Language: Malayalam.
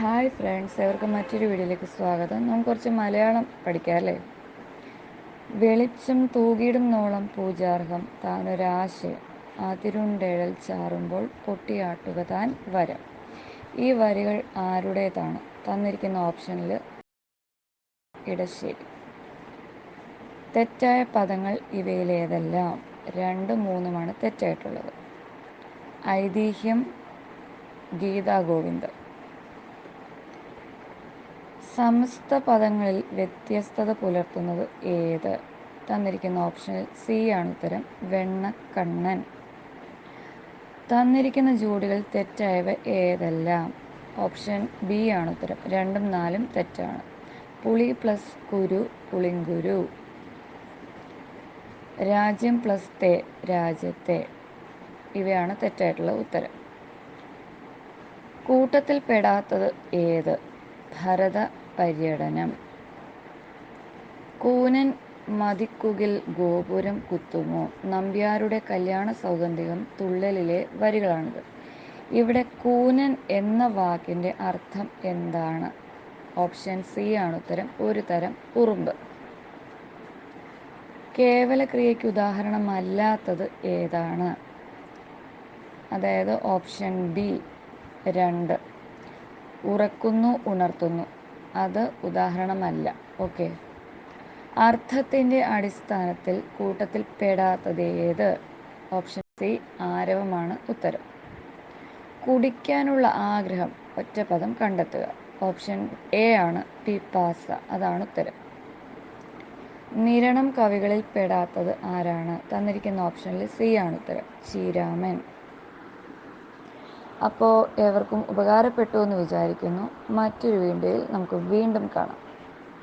ഹായ് ഫ്രണ്ട്സ് എവർക്കും മറ്റൊരു വീഡിയോയിലേക്ക് സ്വാഗതം. നാം കുറച്ച് മലയാളം പഠിക്കാം അല്ലേ? വെളിച്ചം തൂകിയിടുന്നോളം നോളം പൂജാർഹം. താനൊരാശയം അതിരുണ്ടെഴൽ ചാറുമ്പോൾ പൊട്ടിയാട്ടുക താൻ വരം. ഈ വരികൾ ആരുടേതാണ്? തന്നിരിക്കുന്ന ഓപ്ഷനിൽ ഇടശ്ശേരി. തെറ്റായ പദങ്ങൾ ഇവയിലേതെല്ലാം രണ്ടും മൂന്നുമാണ് തെറ്റായിട്ടുള്ളത്. ഐതിഹ്യം ഗീതാ ഗോവിന്ദം സമസ്ത പദങ്ങളിൽ വ്യത്യസ്തത പുലർത്തുന്നത് ഏത്? തന്നിരിക്കുന്ന ഓപ്ഷനിൽ സി ആണ് ഉത്തരം. വെണ്ണക്കണ്ണൻ തന്നിരിക്കുന്ന ജോഡികൾ തെറ്റായവ ഏതെല്ലാം? ഓപ്ഷൻ ബി ആണ് ഉത്തരം. രണ്ടും നാലും തെറ്റാണ്. പുളി പ്ലസ് കുരു പുളിങ്കുരു. രാജ്യം പ്ലസ് തേ രാജ്യത്തെ. ഇവയാണ് തെറ്റായിട്ടുള്ള ഉത്തരം. കൂട്ടത്തിൽ പെടാത്തത് ഏത്? ഭരത പര്യടനം. കൂനൻ മതിക്കുകിൽ ഗോപുരം കുത്തുമോ? നമ്പ്യാരുടെ കല്യാണ സൗഗന്ധികം തുള്ളലിലെ വരികളാണിത്. ഇവിടെ കൂനൻ എന്ന വാക്കിന്റെ അർത്ഥം എന്താണ്? ഓപ്ഷൻ സി ആണ് ഉത്തരം. ഒരു തരം ഉറുമ്പ്. കേവല ക്രിയയ്ക്ക് ഉദാഹരണമല്ലാത്തത് ഏതാണ്? അതായത് ഓപ്ഷൻ ബി രണ്ട്. ഉറക്കുന്നു ഉണർത്തുന്നു. അത് ഉദാഹരണമല്ല. ഓക്കെ. അർത്ഥത്തിന്റെ അടിസ്ഥാനത്തിൽ കൂട്ടത്തിൽ പെടാത്തത് ഏത്? ഓപ്ഷൻ സി ആരവമാണ് ഉത്തരം. കുടിക്കാനുള്ള ആഗ്രഹം ഒറ്റപദം കണ്ടെത്തുക. ഓപ്ഷൻ എ ആണ് പിപ്പാസ അതാണ് ഉത്തരം. നിരണം കവികളിൽ പെടാത്തത് ആരാണ്? തന്നിരിക്കുന്ന ഓപ്ഷനിൽ സി ആണ് ഉത്തരം. ശ്രീരാമൻ. അപ്പോൾ ഏവർക്കും ഉപകാരപ്പെട്ടു എന്ന് വിചാരിക്കുന്നു. മറ്റൊരു വീഡിയോയിൽ നമുക്ക് വീണ്ടും കാണാം.